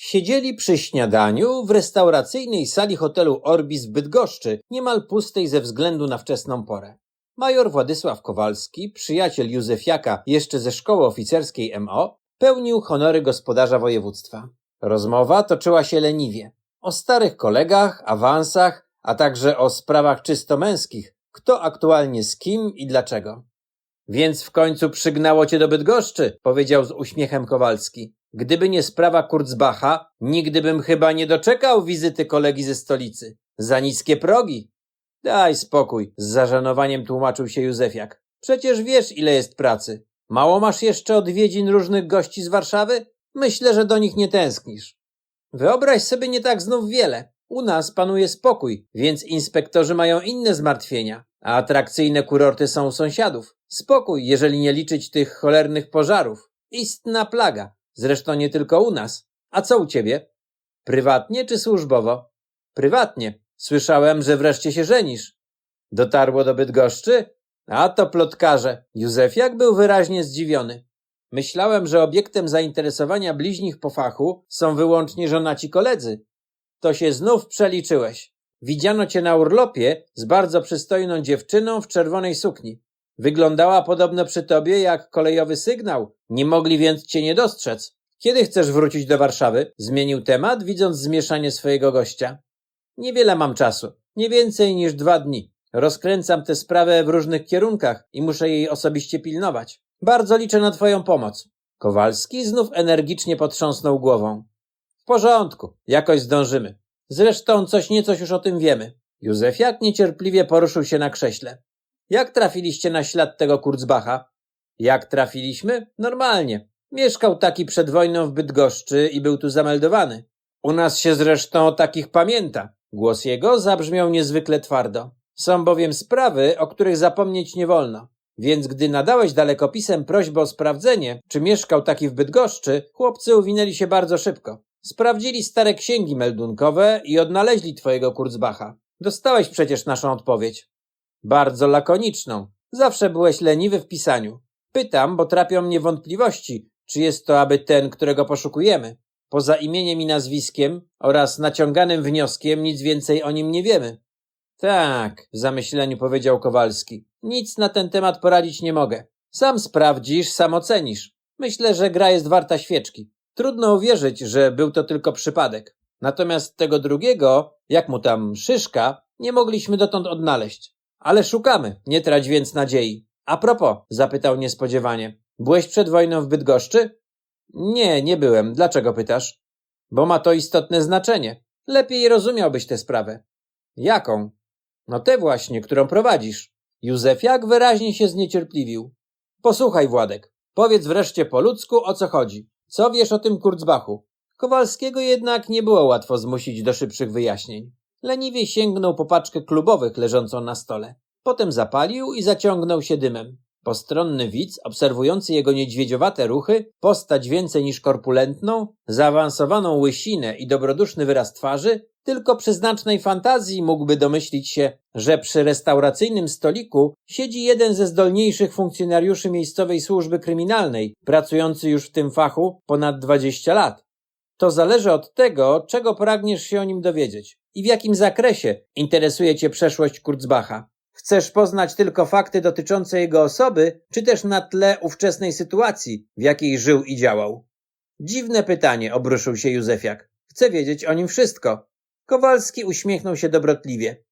Siedzieli przy śniadaniu w restauracyjnej sali hotelu Orbis w Bydgoszczy, niemal pustej ze względu na wczesną porę. Major Władysław Kowalski, przyjaciel Józefiaka jeszcze ze szkoły oficerskiej MO, pełnił honory gospodarza województwa. Rozmowa toczyła się leniwie. O starych kolegach, awansach, a także o sprawach czysto męskich, kto aktualnie z kim i dlaczego. Więc w końcu przygnało cię do Bydgoszczy, powiedział z uśmiechem Kowalski. Gdyby nie sprawa Kurzbacha, nigdy bym chyba nie doczekał wizyty kolegi ze stolicy. Za niskie progi. Daj spokój, z zażenowaniem tłumaczył się Józefiak. Przecież wiesz, ile jest pracy. Mało masz jeszcze odwiedzin różnych gości z Warszawy? Myślę, że do nich nie tęsknisz. Wyobraź sobie nie tak znów wiele. U nas panuje spokój, więc inspektorzy mają inne zmartwienia, a atrakcyjne kurorty są u sąsiadów. Spokój, jeżeli nie liczyć tych cholernych pożarów. Istna plaga. Zresztą nie tylko u nas. A co u ciebie? Prywatnie czy służbowo? Prywatnie. Słyszałem, że wreszcie się żenisz. Dotarło do Bydgoszczy? A to plotkarze. Józefiak był wyraźnie zdziwiony. Myślałem, że obiektem zainteresowania bliźnich po fachu są wyłącznie żonaci koledzy. To się znów przeliczyłeś. Widziano cię na urlopie z bardzo przystojną dziewczyną w czerwonej sukni. Wyglądała podobno przy tobie jak kolejowy sygnał. Nie mogli więc cię nie dostrzec. Kiedy chcesz wrócić do Warszawy? Zmienił temat, widząc zmieszanie swojego gościa. Niewiele mam czasu. Nie więcej niż dwa dni. Rozkręcam tę sprawę w różnych kierunkach i muszę jej osobiście pilnować. Bardzo liczę na twoją pomoc. Kowalski znów energicznie potrząsnął głową. W porządku, jakoś zdążymy. Zresztą coś niecoś już o tym wiemy. Józefiak niecierpliwie poruszył się na krześle. Jak trafiliście na ślad tego Kurzbacha? Jak trafiliśmy? Normalnie. Mieszkał taki przed wojną w Bydgoszczy i był tu zameldowany. U nas się zresztą o takich pamięta. Głos jego zabrzmiał niezwykle twardo. Są bowiem sprawy, o których zapomnieć nie wolno. Więc gdy nadałeś dalekopisem prośbę o sprawdzenie, czy mieszkał taki w Bydgoszczy, chłopcy uwinęli się bardzo szybko. Sprawdzili stare księgi meldunkowe i odnaleźli twojego Kurzbacha. Dostałeś przecież naszą odpowiedź. Bardzo lakoniczną. Zawsze byłeś leniwy w pisaniu. Pytam, bo trapią mnie wątpliwości, czy jest to aby ten, którego poszukujemy. Poza imieniem i nazwiskiem oraz naciąganym wnioskiem nic więcej o nim nie wiemy. Tak, w zamyśleniu powiedział Kowalski. Nic na ten temat poradzić nie mogę. Sam sprawdzisz, sam ocenisz. Myślę, że gra jest warta świeczki. Trudno uwierzyć, że był to tylko przypadek. Natomiast tego drugiego, jak mu tam szyszka, nie mogliśmy dotąd odnaleźć. Ale szukamy, nie trać więc nadziei. A propos, zapytał niespodziewanie, byłeś przed wojną w Bydgoszczy? Nie, nie byłem. Dlaczego pytasz? Bo ma to istotne znaczenie. Lepiej rozumiałbyś tę sprawę. Jaką? No tę właśnie, którą prowadzisz. Józefiak wyraźnie się zniecierpliwił. Posłuchaj, Władek. Powiedz wreszcie po ludzku, o co chodzi. Co wiesz o tym Kurzbachu? Kowalskiego jednak nie było łatwo zmusić do szybszych wyjaśnień. Leniwie sięgnął po paczkę klubowych leżącą na stole. Potem zapalił i zaciągnął się dymem. Postronny widz, obserwujący jego niedźwiedziowate ruchy, postać więcej niż korpulentną, zaawansowaną łysinę i dobroduszny wyraz twarzy, tylko przy znacznej fantazji mógłby domyślić się, że przy restauracyjnym stoliku siedzi jeden ze zdolniejszych funkcjonariuszy miejscowej służby kryminalnej, pracujący już w tym fachu ponad 20 lat. To zależy od tego, czego pragniesz się o nim dowiedzieć i w jakim zakresie interesuje Cię przeszłość Kurzbacha. Chcesz poznać tylko fakty dotyczące jego osoby, czy też na tle ówczesnej sytuacji, w jakiej żył i działał? Dziwne pytanie, obruszył się Józefiak. Chcę wiedzieć o nim wszystko. Kowalski uśmiechnął się dobrotliwie.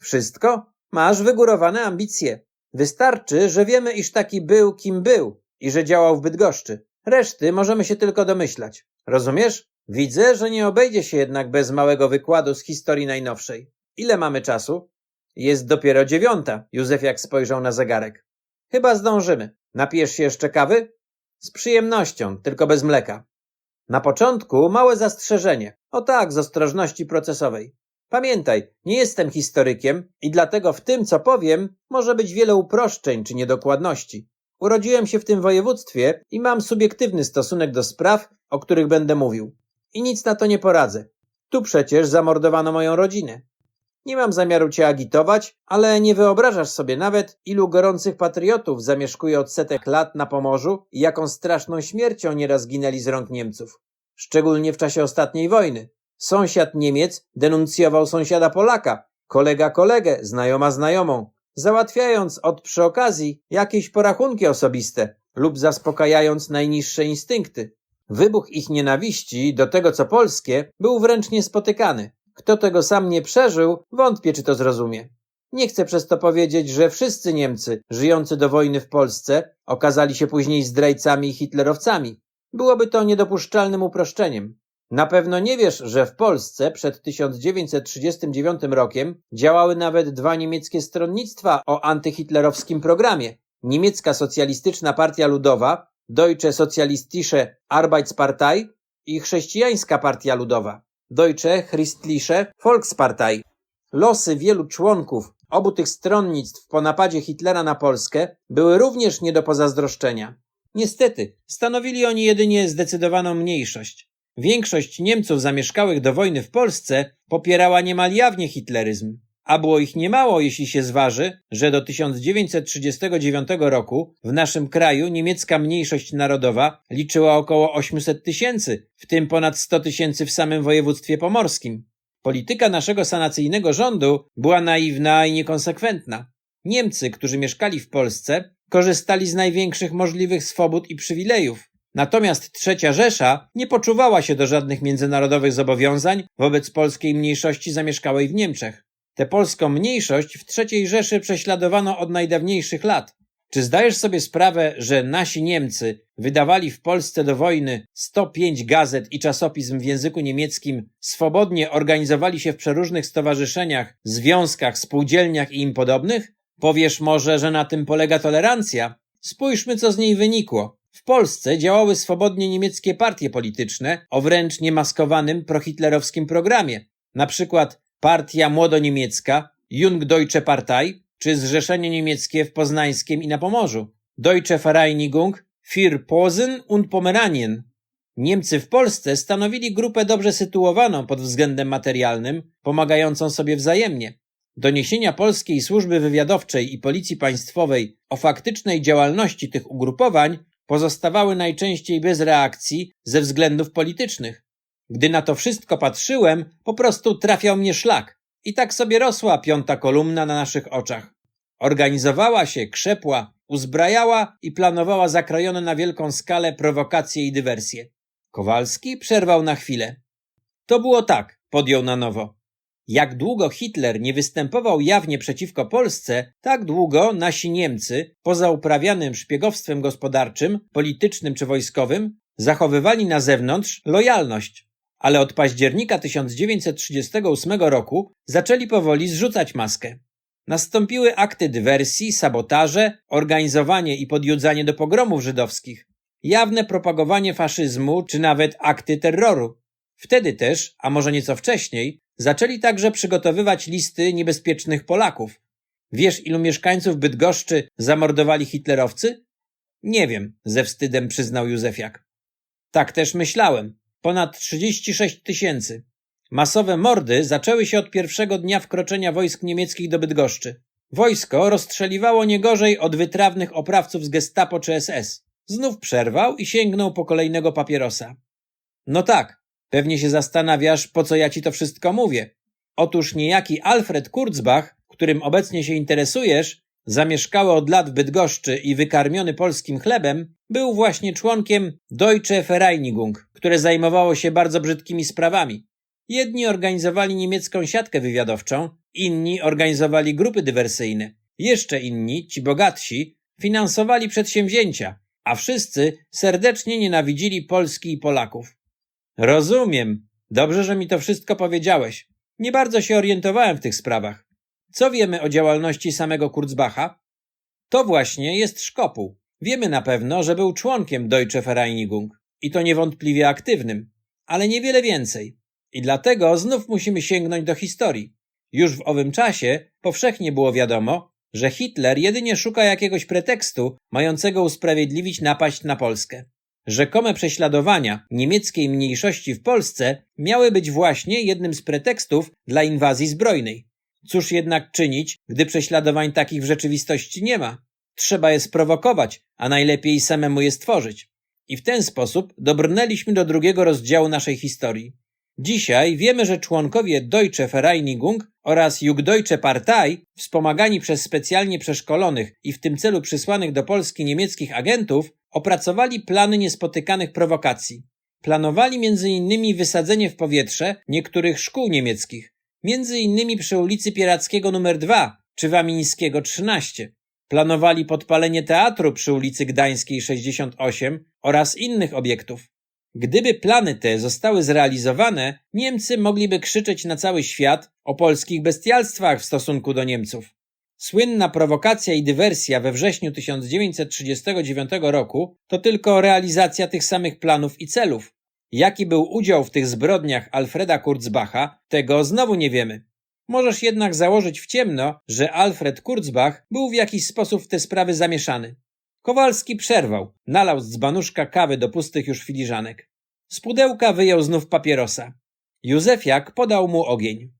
Wszystko? Masz wygórowane ambicje. Wystarczy, że wiemy, iż taki był, kim był i że działał w Bydgoszczy. Reszty możemy się tylko domyślać. Rozumiesz? Widzę, że nie obejdzie się jednak bez małego wykładu z historii najnowszej. Ile mamy czasu? Jest dopiero dziewiąta. Józefiak spojrzał na zegarek. Chyba zdążymy. Napijesz się jeszcze kawy? Z przyjemnością, tylko bez mleka. Na początku małe zastrzeżenie. O tak, z ostrożności procesowej. Pamiętaj, nie jestem historykiem i dlatego w tym, co powiem, może być wiele uproszczeń czy niedokładności. Urodziłem się w tym województwie i mam subiektywny stosunek do spraw, o których będę mówił. I nic na to nie poradzę. Tu przecież zamordowano moją rodzinę. Nie mam zamiaru cię agitować, ale nie wyobrażasz sobie nawet, ilu gorących patriotów zamieszkuje od setek lat na Pomorzu i jaką straszną śmiercią nieraz ginęli z rąk Niemców. szczególnie w czasie ostatniej wojny. Sąsiad Niemiec denuncjował sąsiada Polaka, kolega kolegę, znajoma znajomą, załatwiając od przy okazji jakieś porachunki osobiste lub zaspokajając najniższe instynkty. Wybuch ich nienawiści do tego, co polskie, był wręcz niespotykany. Kto tego sam nie przeżył, wątpię, czy to zrozumie. Nie chcę przez to powiedzieć, że wszyscy Niemcy żyjący do wojny w Polsce okazali się później zdrajcami i hitlerowcami. Byłoby to niedopuszczalnym uproszczeniem. Na pewno nie wiesz, że w Polsce przed 1939 rokiem działały nawet dwa niemieckie stronnictwa o antyhitlerowskim programie. Niemiecka Socjalistyczna Partia Ludowa, Deutsche Sozialistische Arbeitspartei i Chrześcijańska Partia Ludowa, Deutsche Christliche Volkspartei. Losy wielu członków obu tych stronnictw po napadzie Hitlera na Polskę były również nie do pozazdroszczenia. Niestety, stanowili oni jedynie zdecydowaną mniejszość. Większość Niemców zamieszkałych do wojny w Polsce popierała niemal jawnie hitleryzm, a było ich niemało, jeśli się zważy, że do 1939 roku w naszym kraju niemiecka mniejszość narodowa liczyła około 800 tysięcy, w tym ponad 100 tysięcy w samym województwie pomorskim. Polityka naszego sanacyjnego rządu była naiwna i niekonsekwentna. Niemcy, którzy mieszkali w Polsce, korzystali z największych możliwych swobód i przywilejów. Natomiast Trzecia Rzesza nie poczuwała się do żadnych międzynarodowych zobowiązań wobec polskiej mniejszości zamieszkałej w Niemczech. Tę polską mniejszość w Trzeciej Rzeszy prześladowano od najdawniejszych lat. Czy zdajesz sobie sprawę, że nasi Niemcy wydawali w Polsce do wojny 105 gazet i czasopism w języku niemieckim, swobodnie organizowali się w przeróżnych stowarzyszeniach, związkach, spółdzielniach i im podobnych? Powiesz może, że na tym polega tolerancja? Spójrzmy, co z niej wynikło. W Polsce działały swobodnie niemieckie partie polityczne o wręcz niemaskowanym prohitlerowskim programie. Na przykład Partia Młodoniemiecka, Jung Deutsche Partei, czy Zrzeszenie Niemieckie w Poznańskiem i na Pomorzu. Deutsche Vereinigung für Posen und Pomeranien. Niemcy w Polsce stanowili grupę dobrze sytuowaną pod względem materialnym, pomagającą sobie wzajemnie. Doniesienia polskiej służby wywiadowczej i policji państwowej o faktycznej działalności tych ugrupowań pozostawały najczęściej bez reakcji ze względów politycznych. Gdy na to wszystko patrzyłem, po prostu trafiał mnie szlak. I tak sobie rosła piąta kolumna na naszych oczach. Organizowała się, krzepła, uzbrajała i planowała zakrojone na wielką skalę prowokacje i dywersje. Kowalski przerwał na chwilę. To było tak, podjął na nowo. Jak długo Hitler nie występował jawnie przeciwko Polsce, tak długo nasi Niemcy, poza uprawianym szpiegowstwem gospodarczym, politycznym czy wojskowym, zachowywali na zewnątrz lojalność. Ale od października 1938 roku zaczęli powoli zrzucać maskę. Nastąpiły akty dywersji, sabotaże, organizowanie i podjudzanie do pogromów żydowskich, jawne propagowanie faszyzmu czy nawet akty terroru. Wtedy też, a może nieco wcześniej, zaczęli także przygotowywać listy niebezpiecznych Polaków. Wiesz, ilu mieszkańców Bydgoszczy zamordowali hitlerowcy? Nie wiem, ze wstydem przyznał Józefiak. Tak też myślałem. Ponad 36 tysięcy. Masowe mordy zaczęły się od pierwszego dnia wkroczenia wojsk niemieckich do Bydgoszczy. Wojsko rozstrzeliwało nie gorzej od wytrawnych oprawców z gestapo czy SS. Znów przerwał i sięgnął po kolejnego papierosa. No tak, pewnie się zastanawiasz, po co ja ci to wszystko mówię. Otóż niejaki Alfred Kurzbach, którym obecnie się interesujesz, zamieszkały od lat w Bydgoszczy i wykarmiony polskim chlebem, był właśnie członkiem Deutsche Vereinigung, które zajmowało się bardzo brzydkimi sprawami. Jedni organizowali niemiecką siatkę wywiadowczą, inni organizowali grupy dywersyjne, jeszcze inni, ci bogatsi, finansowali przedsięwzięcia, a wszyscy serdecznie nienawidzili Polski i Polaków. Rozumiem. Dobrze, że mi to wszystko powiedziałeś. Nie bardzo się orientowałem w tych sprawach. Co wiemy o działalności samego Kurzbacha? To właśnie jest szkopuł. Wiemy na pewno, że był członkiem Deutsche Vereinigung i to niewątpliwie aktywnym, ale niewiele więcej. I dlatego znów musimy sięgnąć do historii. Już w owym czasie powszechnie było wiadomo, że Hitler jedynie szuka jakiegoś pretekstu mającego usprawiedliwić napaść na Polskę. Rzekome prześladowania niemieckiej mniejszości w Polsce miały być właśnie jednym z pretekstów dla inwazji zbrojnej. Cóż jednak czynić, gdy prześladowań takich w rzeczywistości nie ma? Trzeba je sprowokować, a najlepiej samemu je stworzyć. I w ten sposób dobrnęliśmy do drugiego rozdziału naszej historii. Dzisiaj wiemy, że członkowie Deutsche Vereinigung oraz Jugdeutsche Partei, wspomagani przez specjalnie przeszkolonych i w tym celu przysłanych do Polski niemieckich agentów, opracowali plany niespotykanych prowokacji. Planowali m.in. wysadzenie w powietrze niektórych szkół niemieckich, m.in. przy ulicy Pierackiego nr 2 czy Wamińskiego 13. Planowali podpalenie teatru przy ulicy Gdańskiej 68 oraz innych obiektów. Gdyby plany te zostały zrealizowane, Niemcy mogliby krzyczeć na cały świat o polskich bestialstwach w stosunku do Niemców. Słynna prowokacja i dywersja we wrześniu 1939 roku to tylko realizacja tych samych planów i celów. Jaki był udział w tych zbrodniach Alfreda Kurzbacha, tego znowu nie wiemy. Możesz jednak założyć w ciemno, że Alfred Kurzbach był w jakiś sposób w te sprawy zamieszany. Kowalski przerwał, nalał z dzbanuszka kawy do pustych już filiżanek. Z pudełka wyjął znów papierosa. Józefiak podał mu ogień.